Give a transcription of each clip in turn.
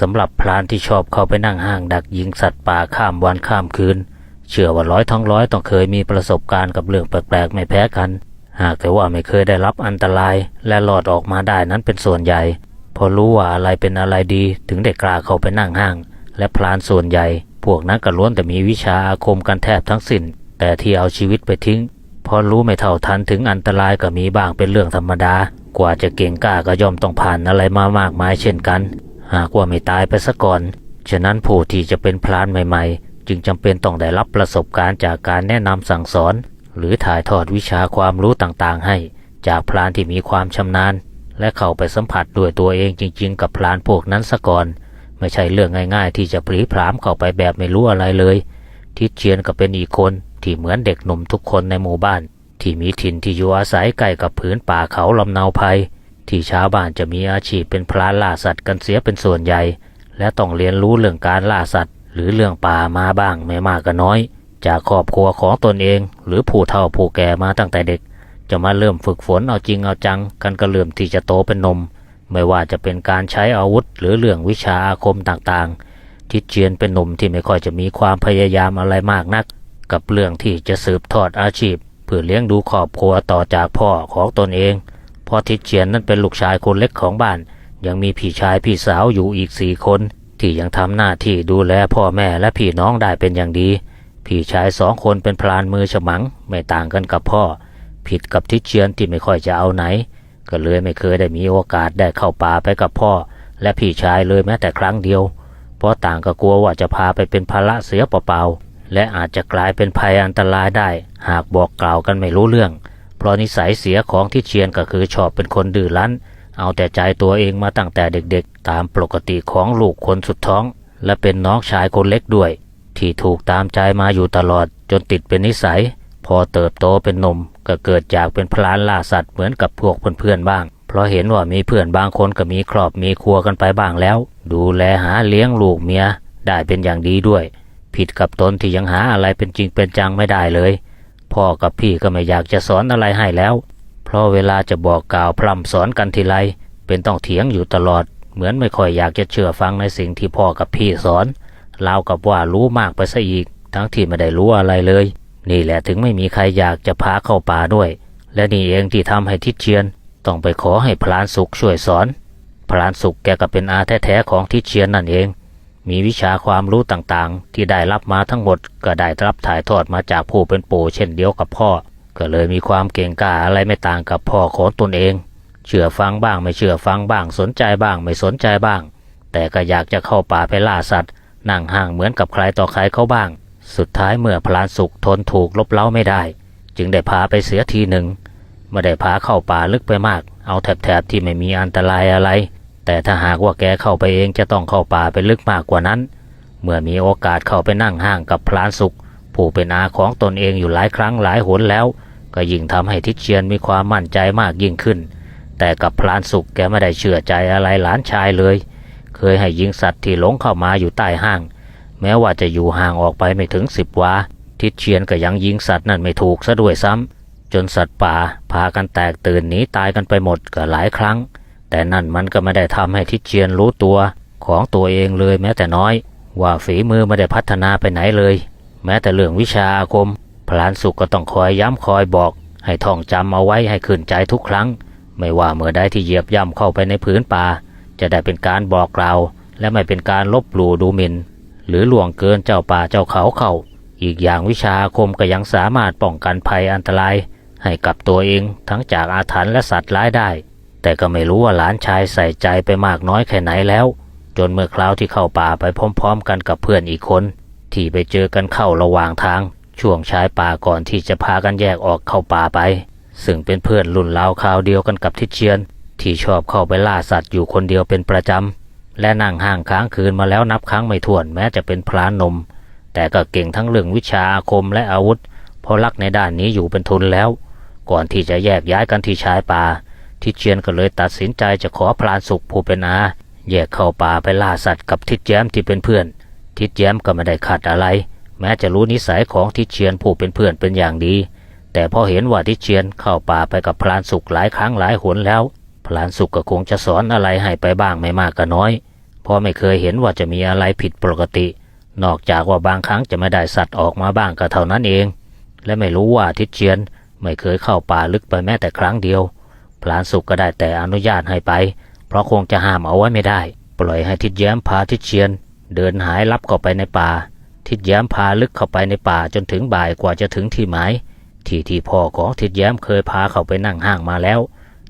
สำหรับพรานที่ชอบเข้าไปนั่งห้างดักยิงสัตว์ป่าข้ามวันข้ามคืน เชื่อว่าร้อยทั้งร้อยต้องเคยมีประสบการณ์กับเรื่องแปลกๆไม่แพ้กัน หากแต่ว่าไม่เคยได้รับอันตรายและหลอดออกมาได้นั้นเป็นส่วนใหญ่ พอรู้ว่าอะไรเป็นอะไรดีถึงได้กล้าเข้าไปนั่งห้าง และพรานส่วนใหญ่ พวกนั้นก็ล้วนแต่มีวิชาอาคมกันแทบทั้งสิ้น แต่ที่เอาชีวิตไปทิ้ง พอรู้ไม่เท่าทันถึงอันตรายก็มีบ้างเป็นเรื่องธรรมดา กว่าจะเก่งกล้าก็ย่อมต้องผ่านอะไรมามากมายเช่นกัน หากว่าไม่ตายไปซะก่อน ฉะนั้นผู้ที่จะเป็นพรานใหม่ ๆ จึงจำเป็นต้องได้รับประสบการณ์จากการแนะนำสั่งสอน หรือถ่ายทอดวิชาความรู้ต่างๆ ให้ จากพรานที่มีความชำนาญ และเข้าไปสัมผัสด้วยตัวเองจริง ๆ กับพรานพวกนั้นซะก่อน ไม่ใช่เรื่องง่าย ๆ ที่จะปรีพรามเข้าไปแบบไม่รู้อะไรเลย ทิดเชียนก็เป็นอีกคนที่เหมือนเด็กหนุ่มทุกคนในหมู่บ้าน ที่มีถิ่นที่อยู่อาศัยใกล้กับผืนป่าเขาลำเนาภัย ที่ชาวบ้านจะมีอาชีพเป็นพรานล่าสัตว์กันเสียเป็นส่วนใหญ่ และต้องเรียนรู้เรื่องการล่าสัตว์ หรือเรื่องป่ามาบ้างไม่มากก็น้อย จากครอบครัวของตนเอง หรือผู้เฒ่าผู้แก่มาตั้งแต่เด็ก จะมาเริ่มฝึกฝนเอาจริงเอาจัง กันก็เริ่มที่จะโตเป็นนม ไม่ว่าจะเป็นการใช้อาวุธ หรือเรื่องวิชาอาคมต่างๆ ทิดเจียนเป็นหนุ่มที่ไม่ค่อยจะมีความพยายามอะไรมากนัก กับเรื่องที่จะสืบทอดอาชีพ เพื่อเลี้ยงดูครอบครัวต่อจากพ่อของตนเอง เพราะทิดเจียนนั้นเป็นลูกชายคนเล็กของบ้าน ยังมีพี่ชายพี่สาวอยู่อีกสี่คน ที่ยังทำหน้าที่ดูแลพ่อแม่และพี่น้องได้เป็นอย่างดี พี่ชายสองคนเป็นพลานมือฉมัง ไม่ต่างกันกับพ่อ ผิดกับทิดเจียนที่ไม่ค่อยจะเอาไหน ก็เลยไม่เคยได้มีโอกาสได้เข้าป่าไปกับพ่อ และพี่ชายเลยแม้แต่ครั้งเดียว เพราะต่างก็กลัวว่าจะพาไปเป็นภาระเสียเปล่าๆและอาจจะกลายเป็นภัยอันตรายได้ หากบอกกล่าวกันไม่รู้เรื่อง เพราะนิสัยเสียของทิดเชียนก็คือชอบเป็นคนดื้อรั้น เอาแต่ใจตัวเองมาตั้งแต่เด็กๆ ตามปกติของลูกคนสุดท้อง และเป็นน้องชายคนเล็กด้วย ที่ถูกตามใจมาอยู่ตลอด จนติดเป็นนิสัย พอเติบโตเป็นหนุ่มก็เกิดจากเป็นพลานล่าสัตว์เหมือนกับพวกเพื่อนๆบ้าง เพราะเห็นว่ามีเพื่อนบางคนก็มีครอบมีครัวกันไปบ้างแล้ว ดูแลหาเลี้ยงลูกเมียได้เป็นอย่างดีด้วย ผิดกับตนที่ยังหาอะไรเป็นจริงเป็นจังไม่ได้เลย พ่อกับพี่ก็ไม่อยากจะสอนอะไรให้แล้ว เพราะเวลาจะบอกกล่าวพร่ำสอนกันทีไรเป็นต้องเถียงอยู่ตลอด เหมือนไม่ค่อยอยากจะเชื่อฟังในสิ่งที่พ่อกับพี่สอนเรากับว่ารู้มากไปซะอีก ทั้งที่ไม่ได้รู้อะไรเลย นี่แหละถึงไม่มีใครอยากจะพาเข้าป่าด้วย และนี่เองที่ทำให้ทิดเชียน ต้องไปขอให้พลานสุขช่วยสอนพลานสุขแกก็เป็นอาแท้ๆของทิดเชียนนั่นเอง มีวิชาความรู้ต่างๆ ที่ได้รับมาทั้งหมดก็ได้รับถ่ายทอดมาจากผู้เป็นปู่เช่นเดียวกับพ่อ ก็เลยมีความเก่งกาอะไรไม่ต่างกับพ่อของตนเอง เชื่อฟังบ้างไม่เชื่อฟังบ้างสนใจบ้างไม่สนใจบ้าง แต่ก็อยากจะเข้าป่าไปล่าสัตว์ นั่งห่างเหมือนกับใครต่อใครเขาบ้าง สุดท้ายเมื่อพลานสุขทนถูกลบเล้าไม่ได้ จึงได้พาไปเสียทีหนึ่งไม่ได้พาเข้าป่าลึกไปมาก เอาแถบๆที่ไม่มีอันตรายอะไร แต่ถ้าหากว่าแกเข้าไปเองจะต้องเข้าป่าไปลึกมากกว่านั้น เมื่อมีโอกาสเข้าไปนั่งห้างกับพลานสุข ผู้เป็นอาของตนเองอยู่หลายครั้งหลายหนแล้ว ก็ยิ่งทำให้ทิดเชียนมีความมั่นใจมากยิ่งขึ้น แต่กับพลานสุขแกไม่ได้เชื่อใจอะไรหลานชายเลย เคยให้ยิงสัตว์ที่หลงเข้ามาอยู่ใต้ห้าง แม้ว่าจะอยู่ห่างออกไปไม่ถึงสิบวาทิดเชียนก็ยังยิงสัตว์นั่นไม่ถูกซะด้วยซ้ำจนสัตว์ป่าพากันแตกตื่นหนีตายกันไปหมดก็หลายครั้ง แต่นั่นมันก็ไม่ได้ทำให้ทิเชียนรู้ตัวของตัวเองเลยแม้แต่น้อย ว่าฝีมือไม่ได้พัฒนาไปไหนเลย แม้แต่เรื่องวิชาอาคม พลานสุขก็ต้องคอยย้ำคอยบอก ให้ท่องจำเอาไว้ให้ขึ้นใจทุกครั้ง ไม่ว่าเมื่อใดที่เหยียบย่ำเข้าไปในผืนป่า จะได้เป็นการบอกกล่าว และไม่เป็นการลบหลู่ดูหมิน่นหรือล่วงเกินเจ้าป่าเจ้าเขาเข้าอีกอย่างวิชาอาคมก็ยังสามารถป้องกันภัยอันตราย ให้กับตัวเองทั้งจากอาถรรพ์และสัตว์ร้ายได้ แต่ก็ไม่รู้ว่าหลานชายใส่ใจไปมากน้อยแค่ไหนแล้ว จนเมื่อคราวที่เข้าป่าไปพร้อม ๆ กันกับเพื่อนอีกคน ที่ไปเจอกันเข้าระหว่างทาง ช่วงชายป่าก่อนที่จะพากันแยกออกเข้าป่าไป ซึ่งเป็นเพื่อนรุ่นราวคราวเดียวกันกับทิเชียน ที่ชอบเข้าไปล่าสัตว์อยู่คนเดียวเป็นประจำและนั่งห่างค้างคืนมาแล้วนับครั้งไม่ถ้วนแม้จะเป็นพรานนม แต่ก็เก่งทั้งเรื่องวิชาอาคมและอาวุธเพราะรักในด้านนี้อยู่เป็นทุนแล้ว ก่อนที่จะแยกย้ายกันที่ชายป่า ทิเชียนก็เลยตัดสินใจจะขอพรานสุขผู้เป็นอาแยกเข้าป่าไปล่าสัตว์กับทิดแย้มที่เป็นเพื่อน ทิดแย้มก็ไม่ได้ขัดอะไร แม้จะรู้นิสัยของทิเชียนผู้เป็นเพื่อนเป็นอย่างดี แต่พอเห็นว่าทิเชียนเข้าป่าไปกับพรานสุขหลายครั้งหลายหนแล้ว พลานสุขก็คงจะสอนอะไรให้ไปบ้างไม่มากก็น้อย เพราะไม่เคยเห็นว่าจะมีอะไรผิดปกติ นอกจากว่าบางครั้งจะไม่ได้สัตว์ออกมาบ้างก็เท่านั้นเอง และไม่รู้ว่าทิเชียนไม่เคยเข้าป่าลึกไปแม้แต่ครั้งเดียว พลานสุขก็ได้แต่อนุญาตให้ไป เพราะคงจะห้ามเอาไว้ไม่ได้ ปล่อยให้ทิศแย้มพาทิศเชียน เดินหายลับเข้าไปในป่า ทิศแย้มพาลึกเข้าไปในป่าจนถึงบ่ายกว่าจะถึงที่หมาย ที่ที่พ่อของทิศแย้มเคยพาเขาไปนั่งห้างมาแล้ว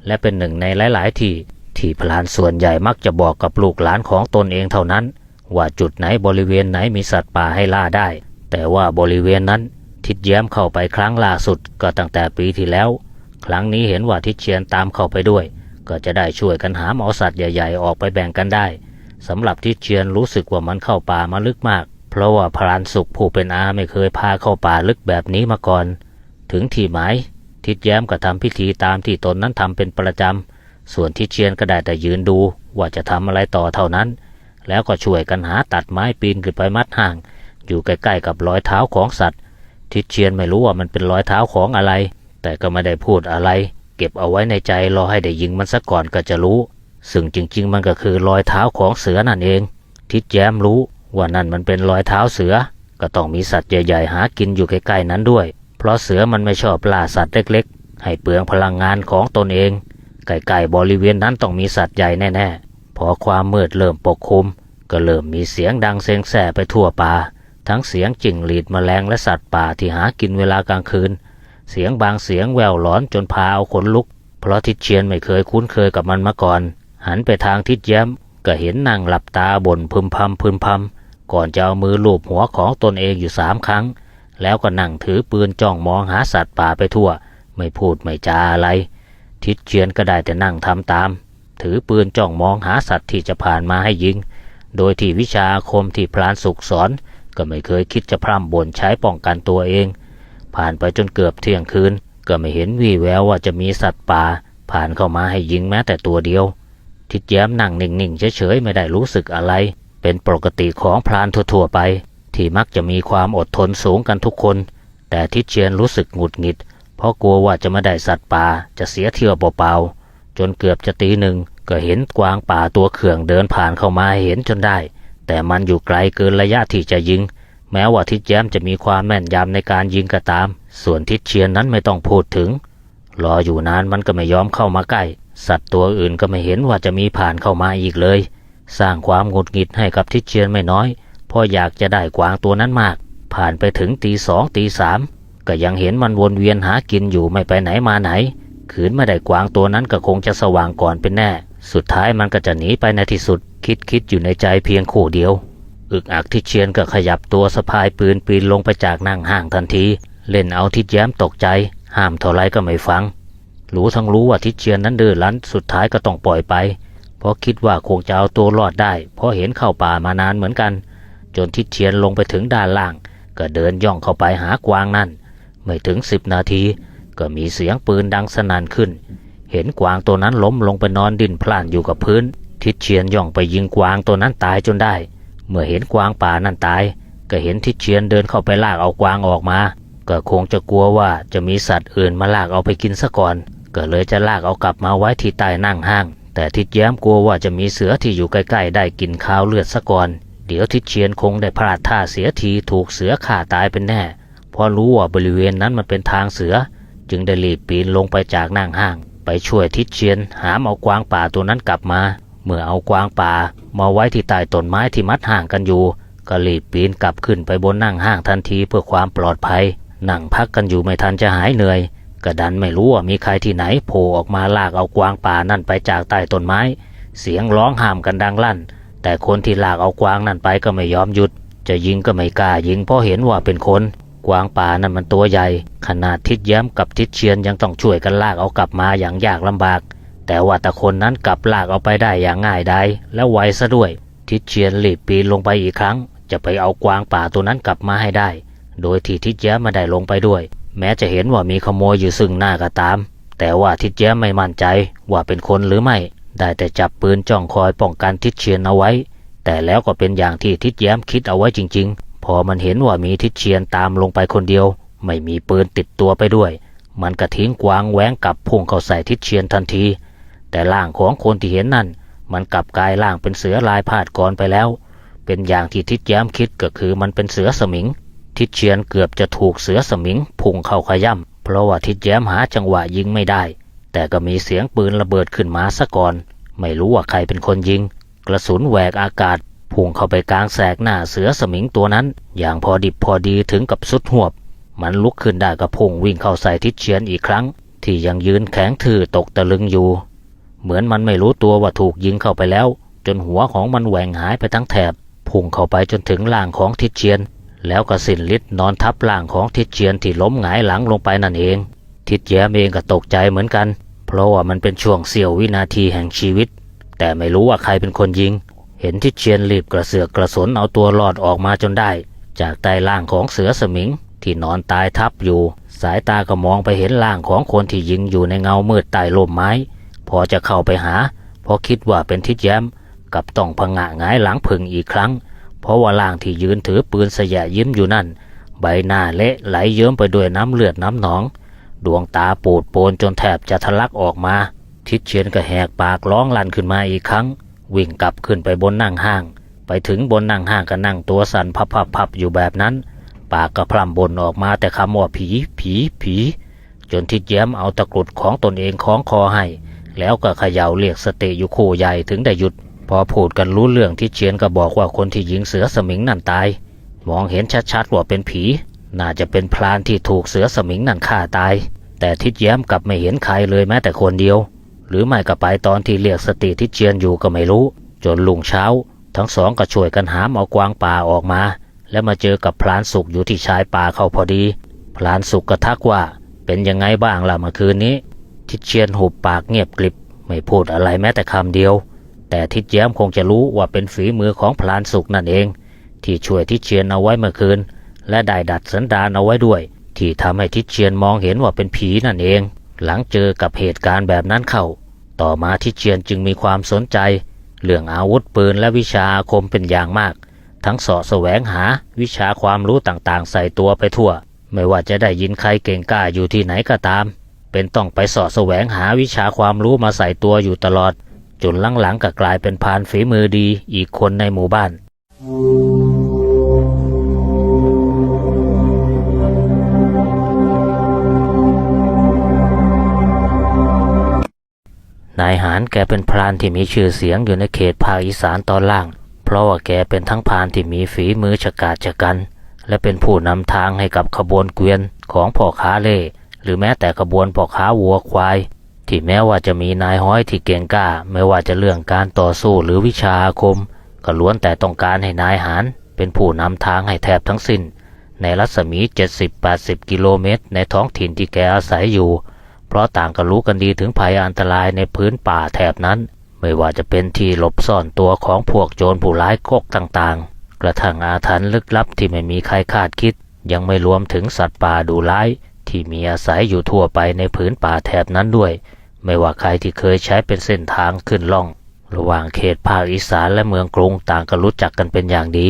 และเป็นหนึ่งในหลาย ๆ ที่ที่พลานส่วนใหญ่มักจะบอกกับลูกหลานของตนเองเท่านั้น ว่าจุดไหนบริเวณไหนมีสัตว์ป่าให้ล่าได้ แต่ว่าบริเวณนั้นทิศแย้มเข้าไปครั้งล่าสุดก็ตั้งแต่ปีที่แล้ว ครั้งนี้เห็นว่าทิเชียนตามเข้าไปด้วย ก็จะได้ช่วยกันหาเอสัตว์ใหญ่ ๆ ออกไปแบ่งกันได้สำหรับทิเชียนรู้สึกว่ามันเข้าป่ามาลึกมาก เพราะว่าพรานสุขผู้เป็นอาไม่เคยพาเข้าป่าลึกแบบนี้มาก่อน ถึงที่หมาย ทิศแย้มก็ทำพิธีตามที่ตนนั้นทำเป็นประจำส่วนทิเชียนก็ได้แต่ยืนดู ว่าจะทำอะไรต่อเท่านั้น แล้วก็ช่วยกันหาตัดไม้ปีนขึ้นไปมัดห่าง อยู่ใกล้ๆกับรอยเท้าของสัตว์ ทิศเชียนไม่รู้ว่ามันเป็นรอยเท้าของอะไร แต่ก็ไม่ได้พูดอะไร เก็บเอาไว้ในใจรอให้ได้ยิงมันซะก่อนก็จะรู้ ซึ่งจริง ๆ มันก็คือรอยเท้าของเสือนั่นเอง ทิศแย้มรู้ว่านั่นมันเป็นรอยเท้าเสือ ก็ต้องมีสัตว์ใหญ่ๆหากินอยู่ใกล้ๆนั้นด้วย เพราะเสือมันไม่ชอบล่าสัตว์เล็กๆ ให้เปลืองพลังงานของตนเองไกลๆบริเวณนั้นต้องมีสัตว์ใหญ่แน่ๆ พอความมืดเริ่มปกคลุม ก็เริ่มมีเสียงดังเซงแส่ไปทั่วป่า ทั้งเสียงจิ่งหรีดแมลงและสัตว์ป่าที่หากินเวลากลางคืน เสียงบางเสียงแววหลอนจนพาเอาขนลุก เพราะทิดเชียนไม่เคยคุ้นเคยกับมันมาก่อน หันไปทางทิดแย้ม ก็เห็นนั่งหลับตาบ่นพึมพำพึมพำก่อนจะเอามือลูบหัวของตนเองอยู่สามครั้ง แล้วก็นั่งถือปืนจ้องมองหาสัตว์ป่าไปทั่ว ไม่พูดไม่จาอะไร ทิดเชียนก็ได้แต่นั่งทำตาม ถือปืนจ้องมองหาสัตว์ที่จะผ่านมาให้ยิง โดยที่วิชาคมที่พลานสุกสอนก็ไม่เคยคิดจะพร่ำบ่นใช้ป้องกันตัวเอง ผ่านไปจนเกือบเที่ยงคืน ก็ไม่เห็นวี่แววว่าจะมีสัตว์ป่า ผ่านเข้ามาให้ยิงแม้แต่ตัวเดียว ทิดแย้มนั่งนิ่งๆเฉยๆไม่ได้รู้สึกอะไร เป็นปกติของพรานทั่วๆไป ที่มักจะมีความอดทนสูงกันทุกคน แต่ทิดเชียนรู้สึกหงุดหงิด เพราะกลัวว่าจะไม่ได้สัตว์ป่าจะเสียเที่ยวเปล่าๆจนเกือบจะตีหนึ่งก็เห็นกวางป่าตัวเขื่องเดินผ่านเข้ามาเห็นจนได้ แต่มันอยู่ไกลเกินระยะที่จะยิง แม้ว่าทิดแย้มจะมีความแม่นยำในการยิงก็ตาม ส่วนทิดเชียนนั้นไม่ต้องพูดถึง รออยู่นานมันก็ไม่ยอมเข้ามาใกล้ สัตว์ตัวอื่นก็ไม่เห็นว่าจะมีผ่านเข้ามาอีกเลย สร้างความหงุดหงิดให้กับทิดเชียนไม่น้อยเพราะอยากจะได้กวางตัวนั้นมาก ผ่านไปถึงตีสองตีสามก็ยังเห็นมันวนเวียนหากินอยู่ไม่ไปไหนมาไหน ขืนไม่ได้กวางตัวนั้นก็คงจะสว่างก่อนเป็นแน่ สุดท้ายมันก็จะหนีไปในที่สุด คิดคิดอยู่ในใจเพียงคู่เดียว อึกอักทิดเชียนก็ขยับตัวสะพายปืนปีนลงไปจากนั่งห้างทันที เล่นเอาทิดแย้มตกใจ ห้ามเท่าไรก็ไม่ฟัง รู้ทั้งรู้ว่าทิดเชียนนั้นดื้อรั้นสุดท้ายก็ต้องปล่อยไป เพราะคิดว่าคงจะเอาตัวรอดได้ เพราะเห็นเข้าป่ามานานเหมือนกัน จนทิดเชียนลงไปถึงด้านล่าง ก็เดินย่องเข้าไปหากวางนั่น ไม่ถึงสิบนาที ก็มีเสียงปืนดังสนั่นขึ้น เห็นกวางตัวนั้นล้มลงไปนอนดิ้นพล่านอยู่กับพื้น ทิดเชียนย่องไปยิงกวางตัวนั้นตายจนได้ เมื่อเห็นกวางป่านั่นตาย ก็เห็นทิดเชียนเดินเข้าไปลากเอากวางออกมา ก็คงจะกลัวว่าจะมีสัตว์อื่นมาลากเอาไปกินซะก่อน ก็เลยจะลากเอากลับมาไว้ที่ใต้นั่งห้าง แต่ทิดแย้มกลัวว่าจะมีเสือที่อยู่ใกล้ๆ ได้กินข้าวเลือดซะก่อน เดี๋ยวทิดเชียนคงได้พลาดท่าเสียทีถูกเสือฆ่าตายเป็นแน่ เพราะรู้ว่าบริเวณนั้นมันเป็นทางเสือ จึงได้รีบปีนลงไปจากนั่งห้าง ไปช่วยทิดเชียนหามเอากวางป่าตัวนั้นกลับมา เมื่อเอากวางป่ามาไว้ที่ใต้ต้นไม้ที่มัดห่างกันอยู่ก็รีบปีนกลับขึ้นไปบนนั่งห้างทันทีเพื่อความปลอดภัย นั่งพักกันอยู่ไม่ทันจะหายเหนื่อยก็ดันไม่รู้ว่ามีใครที่ไหนโผล่ออกมาลากเอากวางป่านั่นไปจากใต้ต้นไม้ เสียงร้องห้ามกันดังลั่น แต่คนที่ลากเอากวางนั่นไปก็ไม่ยอมหยุด จะยิงก็ไม่กล้ายิงเพราะเห็นว่าเป็นคน กวางป่านั่นมันตัวใหญ่ ขนาดทิดแย้มกับทิดเชียนยังต้องช่วยกันลากเอากลับมาอย่างยากลำบาก แต่ว่าแต่คนนั้นกลับลากเอาไปได้อย่างง่ายดายและไวซะด้วย ทิเชียนรีบปีนลงไปอีกครั้ง จะไปเอากวางป่าตัวนั้นกลับมาให้ได้ โดยที่ทิดแย้มไม่ได้ลงไปด้วย แม้จะเห็นว่ามีขโมยอยู่ซึ่งหน้าก็ตาม แต่ว่าทิดแย้มไม่มั่นใจว่าเป็นคนหรือไม่ ได้แต่จับปืนจ้องคอยป้องกันทิเชียนเอาไว้ แต่แล้วก็เป็นอย่างที่ทิดแย้มคิดเอาไว้จริง ๆ พอมันเห็นว่ามีทิเชียนตามลงไปคนเดียว ไม่มีปืนติดตัวไปด้วย มันก็ทิ้งกวางแหวงกลับพุ่งเข้าใส่ทิเชียนทันที แต่ร่างของคนที่เห็นนั่น มันกลับกลายร่างเป็นเสือลายพาดกรไปแล้ว เป็นอย่างที่ทิดแย้มคิดก็คือมันเป็นเสือสมิง ทิดเชียนเกือบจะถูกเสือสมิงพุ่งเข้าขย่ำเพราะว่าทิดแย้มหาจังหวะยิงไม่ได้ แต่ก็มีเสียงปืนระเบิดขึ้นมาซะก่อน ไม่รู้ว่าใครเป็นคนยิง กระสุนแหวกอากาศพุ่งเข้าไปกลางแสกหน้าเสือสมิงตัวนั้น อย่างพอดิบพอดีถึงกับสุดหวบ มันลุกขึ้นได้ก็พุ่งวิ่งเข้าใส่ทิดเชียนอีกครั้ง ที่ยังยืนแข็งทื่อตกตะลึงอยู่ เหมือนมันไม่รู้ตัวว่าถูกยิงเข้าไปแล้ว จนหัวของมันแหว่งหายไปทั้งแถบพุ่งเข้าไปจนถึงล่างของทิดเชียน แล้วก็สิ้นฤทธิ์นอนทับล่างของทิดเชียนที่ล้มหงายหลังลงไปนั่นเอง ทิดแย้มเองก็ตกใจเหมือนกัน เพราะว่ามันเป็นช่วงเสี้ยววินาทีแห่งชีวิต แต่ไม่รู้ว่าใครเป็นคนยิง เห็นทิดเชียนรีบกระเสือกกระสนเอาตัวรอดออกมาจนได้ จากใต้ล่างของเสือสมิงที่นอนตายทับอยู่ สายตาก็มองไปเห็นร่างของคนที่ยิงอยู่ในเงามืดใต้ร่มไม้ พอจะเข้าไปหา เพราะคิดว่าเป็นทิดแย้ม กับต้องพงะหงายหลังพึงอีกครั้ง เพราะว่าร่างที่ยืนถือปืนสยะยิ้มอยู่นั่น ใบหน้าเละไหลเยิ้มไปด้วยน้ำเลือดน้ำหนอง ดวงตาปูดโปนจนแทบจะทะลักออกมา ทิดเชียนก็แหกปากร้องลั่นขึ้นมาอีกครั้ง วิ่งกลับขึ้นไปบนนั่งห้าง ไปถึงบนนั่งห้างก็นั่งตัวสั่นพับๆอยู่แบบนั้น ปากก็พร่ำบ่นออกมาแต่คำว่าผีผีผีจนทิดแย้มเอาตะกรุดของตนเองคล้องคอให้ แล้วก็เขย่าเรียกสติอยู่คู่ใหญ่ถึงได้หยุด พอพูดกันรู้เรื่องทิดเชียนก็บอกว่าคนที่ยิงเสือสมิงนั่นตาย มองเห็นชัดๆว่าเป็นผี น่าจะเป็นพรานที่ถูกเสือสมิงนั่นฆ่าตาย แต่ทิดแย้มกลับไม่เห็นใครเลยแม้แต่คนเดียว หรือไม่ก็ไปตอนที่เรียกสติทิดเชียนอยู่ก็ไม่รู้ จนลุงเช้า ทั้งสองก็ช่วยกันหามเอากวางป่าออกมา แล้วมาเจอกับพลานสุกอยู่ที่ชายป่าเขาพอดีพลานสุกก็ทักว่าเป็นยังไงบ้างล่ะเมื่อคืนนี้ ทิดเชียนหุบปากเงียบกริบ ไม่พูดอะไรแม้แต่คำเดียว แต่ทิดแย้มคงจะรู้ว่าเป็นฝีมือของพลานสุกนั่นเอง ที่ช่วยทิดเชียนเอาไว้เมื่อคืน และได้ดัดสันดานเอาไว้ด้วย ที่ทำให้ทิดเชียนมองเห็นว่าเป็นผีนั่นเอง หลังเจอกับเหตุการณ์แบบนั้นเข้า ต่อมาทิดเชียนจึงมีความสนใจ เรื่องอาวุธปืนและวิชาอาคมเป็นอย่างมาก ทั้งสาะแสวงหาวิชาความรู้ต่างๆ ใส่ตัวไปทั่ว ไม่ว่าจะได้ยินใครเก่งกล้าอยู่ที่ไหนก็ตาม เป็นต้องไปสาะแสวงหาวิชาความรู้มาใส่ตัวอยู่ตลอด จนหลังๆก็กลายเป็นพรานฝีมือดีอีกคนในหมู่บ้าน นายหานแกเป็นพรานที่มีชื่อเสียงอยู่ในเขตภาคอีสานตอนล่าง เพราะว่าแกเป็นทั้งพรานที่มีฝีมือฉกาจชะกัน และเป็นผู้นำทางให้กับขบวนเกวียนของพ่อค้าเล่ หรือแม้แต่ขบวนพ่อค้าวัวควาย ที่แม้ว่าจะมีนายห้อยที่เก่งกล้า ไม่ว่าจะเรื่องการต่อสู้หรือวิชาอาคม ก็ล้วนแต่ต้องการให้นายหานเป็นผู้นำทางให้แทบทั้งสิ้น ในรัศมี 70-80 กิโลเมตร ในท้องถิ่นที่แกอาศัยอยู่ เพราะต่างก็รู้กันดีถึงภัยอันตรายในพื้นป่าแถบนั้น ไม่ว่าจะเป็นที่หลบซ่อนตัวของพวกโจรผู้ร้ายกกต่างๆ กระทั่งอาถรรพ์ลึกลับที่ไม่มีใครคาดคิด ยังไม่รวมถึงสัตว์ป่าดุร้าย ที่มีอาศัยอยู่ทั่วไปในพื้นป่าแถบนั้นด้วย ไม่ว่าใครที่เคยใช้เป็นเส้นทางขึ้นล่อง ระหว่างเขตภาคอีสานและเมืองกรุงต่างก็รู้จักกันเป็นอย่างดี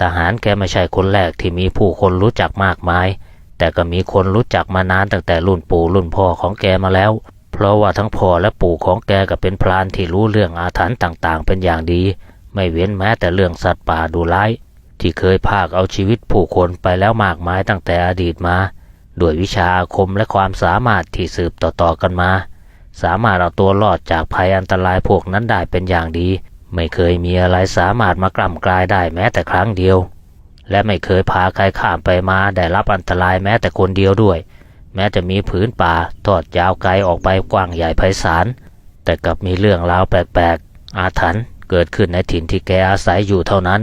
ทหารแกไม่ใช่คนแรกที่มีผู้คนรู้จักมากมาย แต่ก็มีคนรู้จักมานานตั้งแต่รุ่นปู่รุ่นพ่อของแกมาแล้ว เพราะว่าทั้งพ่อและปู่ของแกก็เป็นพรานที่รู้เรื่องอาถรรพ์ต่างๆ เป็นอย่างดี ไม่เว้นแม้แต่เรื่องสัตว์ป่าดุร้ายที่เคยพากเอาชีวิตผู้คนไปแล้วมากมายตั้งแต่อดีตมา ด้วยวิชาอาคมและความสามารถที่สืบต่อๆกันมา สามารถเอาตัวรอดจากภัยอันตรายพวกนั้นได้เป็นอย่างดี ไม่เคยมีอะไรสามารถมากล่ำกลายได้แม้แต่ครั้งเดียว และไม่เคยพาใครข้ามไปมาได้รับอันตรายแม้แต่คนเดียวด้วย แม้จะมีผืนป่าทอดยาวไกลออกไปกว้างใหญ่ไพศาลแต่กลับมีเรื่องราวแปลกๆ อาถรรพ์เกิดขึ้นในถิ่นที่แกอาศัยอยู่เท่านั้น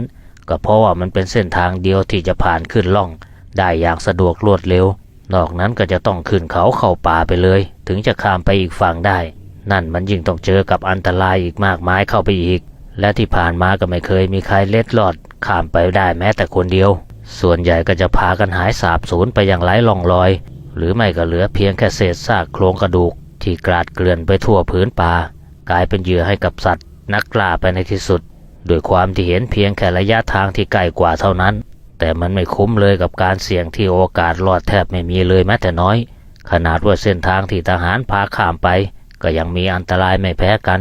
ก็เพราะว่ามันเป็นเส้นทางเดียวที่จะผ่านขึ้นล่อง ได้อย่างสะดวกรวดเร็ว นอกนั้นก็จะต้องขึ้นเขาเข้าป่าไปเลย ถึงจะข้ามไปอีกฝั่งได้ นั่นมันยิ่งต้องเจอกับอันตรายอีกมากมายเข้าไปอีก และที่ผ่านมาก็ไม่เคยมีใครเล็ดลอดข้ามไปได้แม้แต่คนเดียว ส่วนใหญ่ก็จะพากันหายสาบสูญไปอย่างไร้ล่องรอย หรือไม่ก็เหลือเพียงแค่เศษซากโครงกระดูก ที่กลาดเกลื่อนไปทั่วพื้นป่า กลายเป็นเหยื่อให้กับสัตว์ นักล่าไปในที่สุด โดยความที่เห็นเพียงแค่ระยะทางที่ใกล้กว่าเท่านั้น แต่มันไม่คุ้มเลยกับการเสี่ยงที่โอกาสรอดแทบไม่มีเลยแม้แต่น้อย ขนาดว่าเส้นทางที่ทหารพาข้ามไป ก็ยังมีอันตรายไม่แพ้กัน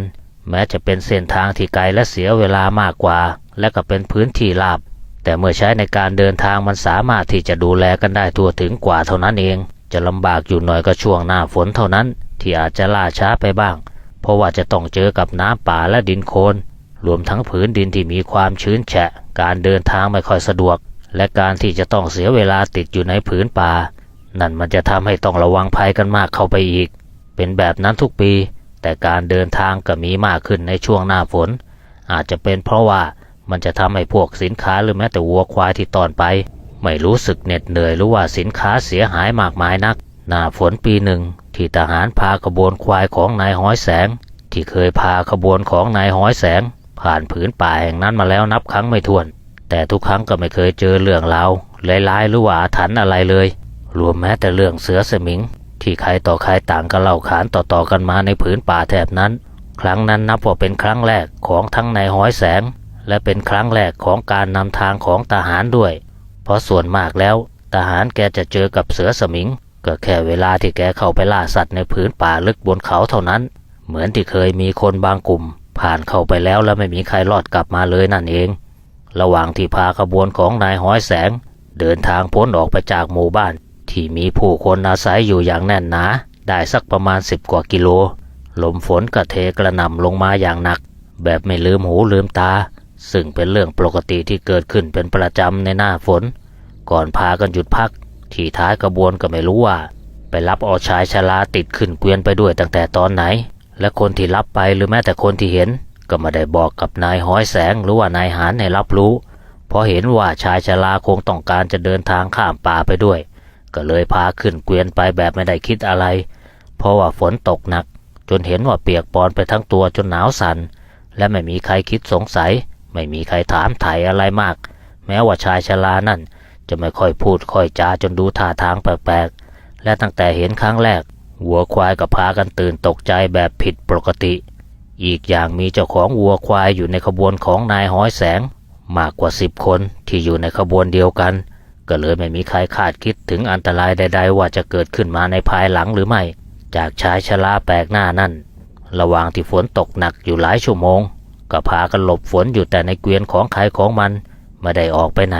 แม้จะเป็นเส้นทางที่ไกลและเสียเวลามากกว่า และก็เป็นพื้นที่ราบ แต่เมื่อใช้ในการเดินทางมันสามารถที่จะดูแลกันได้ทั่วถึงกว่าเท่านั้นเอง จะลำบากอยู่หน่อยก็ช่วงหน้าฝนเท่านั้น ที่อาจจะล่าช้าไปบ้าง เพราะว่าจะต้องเจอกับน้ำป่าและดินโคลนรวมทั้งผืนดินที่มีความชื้นแฉะ การเดินทางไม่ค่อยสะดวก และการที่จะต้องเสียเวลาติดอยู่ในผืนป่า นั่นมันจะทำให้ต้องระวังภัยกันมากเข้าไปอีก เป็นแบบนั้นทุกปี แต่การเดินทางก็มีมากขึ้นในช่วงหน้าฝน อาจจะเป็นเพราะว่ามันจะทำให้พวกสินค้าหรือแม้แต่วัวควายที่ตอนไป ไม่รู้สึกเหน็ดเหนื่อยหรือว่าสินค้าเสียหายมากมายนัก หน้าฝนปีหนึ่งที่ทหารพาขบวนควายของนายห้อยแสง ที่เคยพาขบวนของนายห้อยแสง ผ่านผืนป่าแห่งนั้นมาแล้วนับครั้งไม่ถ้วน แต่ทุกครั้งก็ไม่เคยเจอเรื่องราวร้ายๆหรือว่าอาถรรพ์อะไรเลย รวมแม้แต่เรื่องเสือสมิง ที่ใครต่อใครต่างก็เล่าขานต่อๆกันมาในผืนป่าแถบนั้น ครั้งนั้นนับว่าเป็นครั้งแรกของทั้งนายห้อยแสง และเป็นครั้งแรกของการนำทางของทหารด้วย เพราะส่วนมากแล้วทหารแกจะเจอกับเสือสมิงก็แค่เวลาที่แกเข้าไปล่าสัตว์ในผืนป่าลึกบนเขาเท่านั้น เหมือนที่เคยมีคนบางกลุ่ม ผ่านเข้าไปแล้วแล้วไม่มีใครรอดกลับมาเลยนั่นเอง ระหว่างที่พาขบวนของนายห้อยแสง เดินทางพ้นออกไปจากหมู่บ้าน ที่มีผู้คนอาศัยอยู่อย่างแน่นหนา ได้สักประมาณสิบกว่ากิโล ลมฝนกระเทกระหน่ำลงมาอย่างหนัก แบบไม่ลืมหูลืมตา ซึ่งเป็นเรื่องปกติที่เกิดขึ้นเป็นประจำในหน้าฝน ก่อนพากันหยุดพัก ที่ท้ายกระบวนก็ไม่รู้ว่า ไปรับเอาชายชราติดขึ้นเกวียนไปด้วยตั้งแต่ตอนไหน และคนที่รับไปหรือแม้แต่คนที่เห็น ก็ไม่ได้บอกกับนายห้อยแสงหรือว่านายหานให้รับรู้ เพราะเห็นว่าชายชราคงต้องการจะเดินทางข้ามป่าไปด้วย ก็เลยพาขึ้นเกวียนไปแบบไม่ได้คิดอะไร เพราะว่าฝนตกหนัก จนเห็นว่าเปียกปอนไปทั้งตัวจนหนาวสัน่นและไม่มีใครคิดสงสัย ไม่มีใครถามไถ่อะไรมาก แม้ว่าชายชรานั่น จะไม่ค่อยพูดค่อยจาจนดูท่าทางแปลกๆและตั้งแต่เห็นครั้งแรกวัวควายก็พากันตื่นตกใจแบบผิดปกติ อีกอย่างมีเจ้าของวัวควายอยู่ในขบวนของนายห้อยแสง มากกว่าสิบคนที่อยู่ในขบวนเดียวกัน ก็เลยไม่มีใครคาดคิดถึงอันตรายใด ๆ ว่าจะเกิดขึ้นมาในภายหลังหรือไม่ จากชายชราแปลกหน้านั่น ระหว่างที่ฝนตกหนักอยู่หลายชั่วโมง ก็พากันหลบฝนอยู่แต่ในเกวียนของใครของมันไม่ได้ออกไปไหน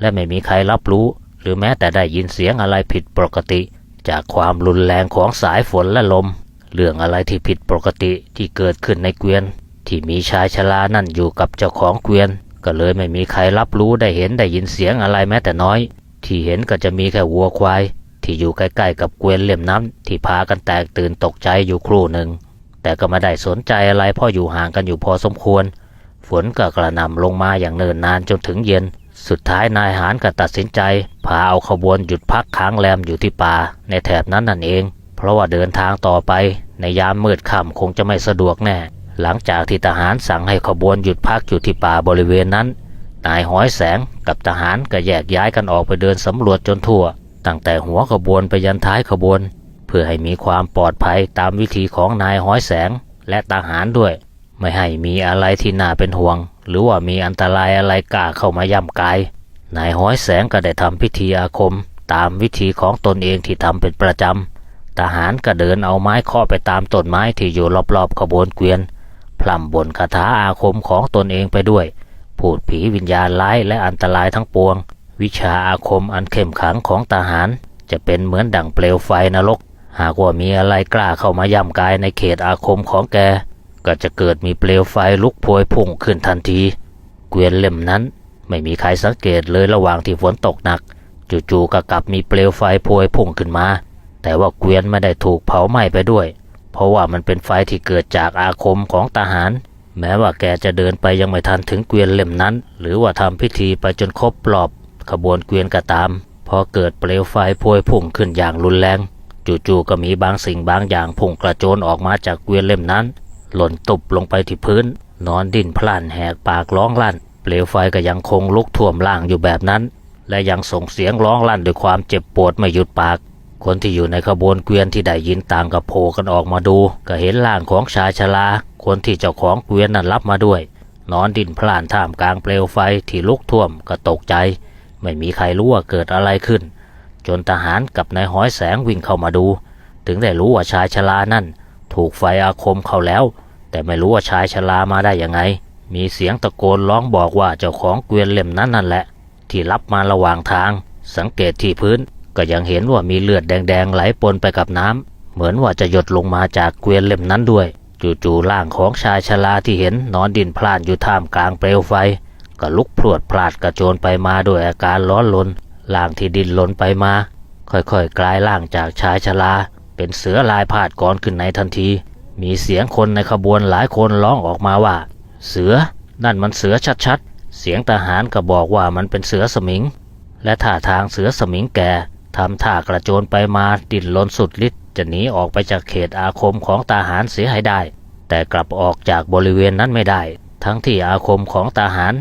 และไม่มีใครรับรู้ หรือแม้แต่ได้ยินเสียงอะไรผิดปกติ จากความรุนแรงของสายฝนและลม เรื่องอะไรที่ผิดปกติที่เกิดขึ้นในเกวียน ที่มีชายชรานั่นอยู่กับเจ้าของเกวียน ก็เลยไม่มีใครรับรู้ได้เห็นได้ยินเสียงอะไรแม้แต่น้อย ที่เห็นก็จะมีแค่วัวควาย ที่อยู่ใกล้ๆกับเกวียนเล่มน้ำที่พากันแตกตื่นตกใจอยู่ครู่หนึ่ง แต่ก็ไม่ได้สนใจอะไรเพราะอยู่ห่างกันอยู่พอสมควร ฝนก็กระหน่ำลงมาอย่างเนิ่นนานจนถึงเย็นสุดท้ายนายหานก็ตัดสินใจ พาเอาขบวนหยุดพักค้างแรมอยู่ที่ป่าในแถบนั้นนั่นเอง เพราะว่าเดินทางต่อไปในยามมืดค่ำคงจะไม่สะดวกแน่ หลังจากที่ทหารสั่งให้ขบวนหยุดพักอยู่ที่ป่าบริเวณนั้น นายห้อยแสงกับทหารก็แยกย้ายกันออกไปเดินสำรวจจนทั่ว ตั้งแต่หัวขบวนไปยันท้ายขบวน เพื่อให้มีความปลอดภัยตามวิธีของนายห้อยแสงและทหารด้วย ไม่ให้มีอะไรที่น่าเป็นห่วง หรือว่ามีอันตรายอะไรกล้าเข้ามาย่ำกายนายห้อยแสงก็ได้ทำพิธีอาคม ตามวิธีของตนเองที่ทำเป็นประจำ ทหารก็เดินเอาไม้เคาะไปตามต้นไม้ที่อยู่รอบๆขบวนเกวียน พล่ำบนคาถาอาคมของตนเองไปด้วย พูดผีวิญญาณร้ายและอันตรายทั้งปวง วิชาอาคมอันเข้มขังของทหาร จะเป็นเหมือนดั่งเปลวไฟนรก หากว่ามีอะไรกล้าเข้ามาย่ำกายในเขตอาคมของแก ก็จะเกิดมีเปลวไฟลุกพวยพุ่งขึ้นทันที เกวียนเล่มนั้น ไม่มีใครสังเกตเลยระหว่างที่ฝนตกหนัก จู่ๆก็กลับมีเปลวไฟพวยพุ่งขึ้นมา แต่ว่าเกวียนไม่ได้ถูกเผาไหม้ไปด้วย เพราะว่ามันเป็นไฟที่เกิดจากอาคมของทหาร แม้ว่าแกจะเดินไปยังไม่ทันถึงเกวียนเล่มนั้น หรือว่าทำพิธีไปจนครบรอบขบวนเกวียนก็ตาม พอเกิดเปลวไฟพวยพุ่งขึ้นอย่างรุนแรง จู่ๆก็มีบางสิ่งบางอย่างพุ่งกระโจนออกมาจากเกวียนเล่มนั้น หล่นตุบลงไปที่พื้น นอนดิ้นพล่านแหกปากร้องลั่น เปลวไฟก็ยังคงลุกท่วมล่างอยู่แบบนั้น และยังส่งเสียงร้องลั่นด้วยความเจ็บปวดไม่หยุดปาก คนที่อยู่ในขบวนเกวียนที่ได้ยินต่างกับโผล่กันออกมาดู ก็เห็นร่างของชายชรา คนที่เจ้าของเกวียนนั้นรับมาด้วย นอนดิ้นพล่านท่ามกลางเปลวไฟที่ลุกท่วมก็ตกใจ ไม่มีใครรู้ว่าเกิดอะไรขึ้น จนทหารกับนายห้อยแสงวิ่งเข้ามาดู ถึงได้รู้ว่าชายชรานั่น ถูกไฟอาคมเข้าแล้ว แต่ไม่รู้ว่าชายชรามาได้ยังไง มีเสียงตะโกนร้องบอกว่าเจ้าของเกวียนเล่มนั้นนั่นแหละ ที่รับมาระหว่างทาง สังเกตที่พื้น ก็ยังเห็นว่ามีเลือดแดงๆไหลปนไปกับน้ำ เหมือนว่าจะหยดลงมาจากเกวียนเล่มนั้นด้วย จู่ๆร่างของชายชราที่เห็นนอนดินพล่านอยู่ท่ามกลางเปลวไฟ ก็ลุกพรวดพลาดกระโจนไปมาด้วยอาการร้อนรนร่างที่ดินหลนไปมา ค่อยๆกลายร่างจากชายชราเป็นเสือลายพาดก่อนขึ้นในทันที มีเสียงคนในขบวนหลายคนร้องออกมาว่า เสือนั่นมันเสือชัดๆเสียงทหารก็บอกว่ามันเป็นเสือสมิง และท่าทางเสือสมิงแก่ ทำท่ากระโจนไปมาดิ้นรนสุดฤทธิ์จะหนีออกไปจากเขตอาคมของทหารเสียให้ได้ แต่กลับออกจากบริเวณนั้นไม่ได้ ทั้งที่อาคมของทหาร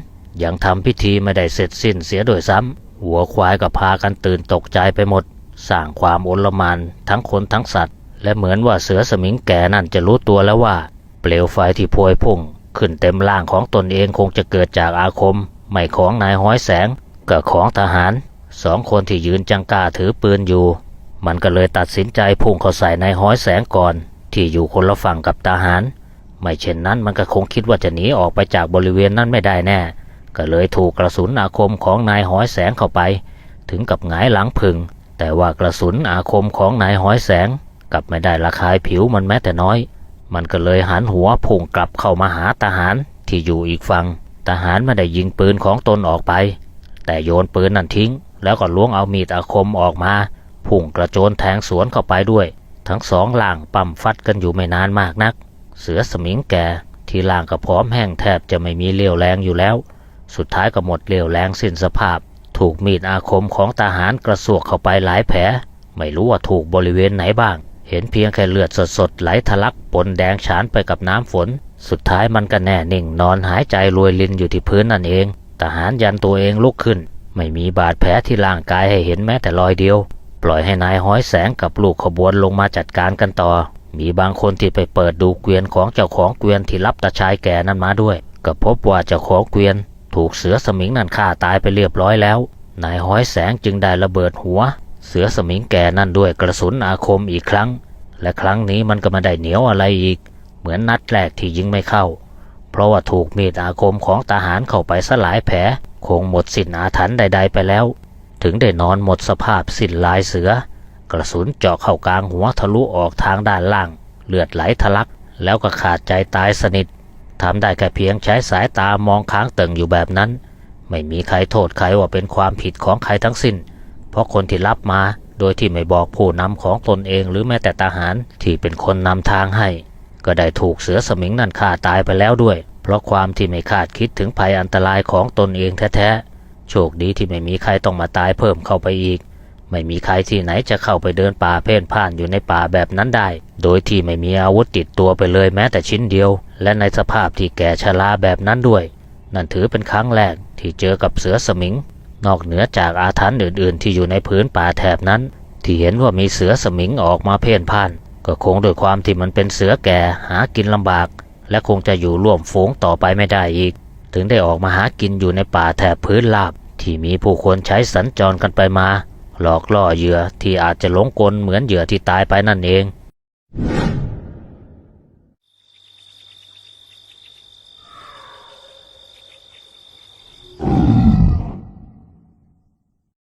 ยังทำพิธีไม่ได้เสร็จสิ้นเสียโดยซ้ำหัวควายก็พากันตื่นตกใจไปหมด สร้างความโอลมานทั้งคนทั้งสัตว์ และเหมือนว่าเสือสมิงแก่นั่นจะรู้ตัวแล้วว่า เปลวไฟที่พวยพุ่ง ขึ้นเต็มร่างของตนเองคงจะเกิดจากอาคม ไม่ของนายห้อยแสงกับของทหาร สองคนที่ยืนจังกาถือปืนอยู่ มันก็เลยตัดสินใจพุ่งเข้าใส่นายห้อยแสงก่อน ที่อยู่คนละฝั่งกับทหาร ไม่เช่นนั้นมันก็คงคิดว่าจะหนีออกไปจากบริเวณนั้นไม่ได้แน่ ก็เลยถูกกระสุนอาคมของนายห้อยแสงเข้าไป ถึงกับหงายหลังพึง แต่ว่ากระสุนอาคมของนายห้อยแสงกลับไม่ได้ระคายผิวมันแม้แต่น้อย มันก็เลยหันหัวพุ่งกลับเข้ามาหาทหารที่อยู่อีกฝั่งทหารไม่ได้ยิงปืนของตนออกไป แต่โยนปืนนั่นทิ้ง แล้วก็ล้วงเอามีดอาคมออกมาพุ่งกระโจนแทงสวนเข้าไปด้วย ทั้งสองล่างปั่มฟัดกันอยู่ไม่นานมากนัก เสือสมิงแก่ที่ล่างก็พร้อมแห้งแทบจะไม่มีเรี่ยวแรงอยู่แล้ว สุดท้ายก็หมดเรี่ยวแรงสิ้นสภาพ ถูกมีดอาคมของทหารกระสวกเข้าไปหลายแผล ไม่รู้ว่าถูกบริเวณไหนบ้าง เห็นเพียงแค่เลือดสดๆไหลทะลักปนแดงฉานไปกับน้ำฝน สุดท้ายมันก็แน่นิ่งนอนหายใจรวยลินอยู่ที่พื้นนั่นเอง ทหารยันตัวเองลุกขึ้น ไม่มีบาดแผลที่ร่างกายให้เห็นแม้แต่รอยเดียว ปล่อยให้นายห้อยแสงกับลูกขบวนลงมาจัดการกันต่อ มีบางคนที่ไปเปิดดูเกวียนของเจ้าของเกวียนที่รับตาชายแก่นั้นมาด้วย ก็พบว่าเจ้าของเกวียน ถูกเสือสมิงนั่นฆ่าตายไปเรียบร้อยแล้ว นายห้อยแสงจึงได้ระเบิดหัว เสือสมิงแก่นั่นด้วยกระสุนอาคมอีกครั้ง และครั้งนี้มันก็ไม่ได้เหนียวอะไรอีก เหมือนนัดแรกที่ยิงไม่เข้า เพราะว่าถูกมีดอาคมของทหารเข้าไปสลายแผล คงหมดสิ้นอาถรรพ์ใด ๆ ไปแล้ว ถึงได้นอนหมดสภาพสิ้นลายเสือ กระสุนเจาะเข้ากลางหัวทะลุออกทางด้านล่าง เลือดไหลทะลัก แล้วก็ขาดใจตายสนิททำได้แค่เพียงใช้สายตามองค้างติ่งอยู่แบบนั้น ไม่มีใครโทษใครว่าเป็นความผิดของใครทั้งสิ้น เพราะคนที่รับมาโดยที่ไม่บอกผู้นำของตนเองหรือแม้แต่ทหารที่เป็นคนนำทางให้ ก็ได้ถูกเสือสมิงนั่นฆ่าตายไปแล้วด้วย ราะความที่ไม่คาดคิดถึงภัยอันตรายของตนเองแท้ๆ โชคดีที่ไม่มีใครต้องมาตายเพิ่มเข้าไปอีก ไม่มีใครที่ไหนจะเข้าไปเดินป่าเพ่นพ่านอยู่ในป่าแบบนั้นได้ โดยที่ไม่มีอาวุธติดตัวไปเลยแม้แต่ชิ้นเดียว และในสภาพที่แก่ชราแบบนั้นด้วย นั่นถือเป็นครั้งแรกที่เจอกับเสือสมิง นอกเหนือจากอาถรรพ์อื่นๆ ที่อยู่ในพื้นป่าแถบนั้น ที่เห็นว่ามีเสือสมิงออกมาเพ่นพ่าน ก็คงโดวยความที่มันเป็นเสือแก่หากินลำบาก และคงจะอยู่ร่วมฝูงต่อไปไม่ได้อีก ถึงได้ออกมาหากินอยู่ในป่าแถบพื้นราบ ที่มีผู้คนใช้สัญจรกันไปมา หลอกล่อเหยื่อที่อาจจะหลงกลเหมือนเหยื่อที่ตายไปนั่นเอง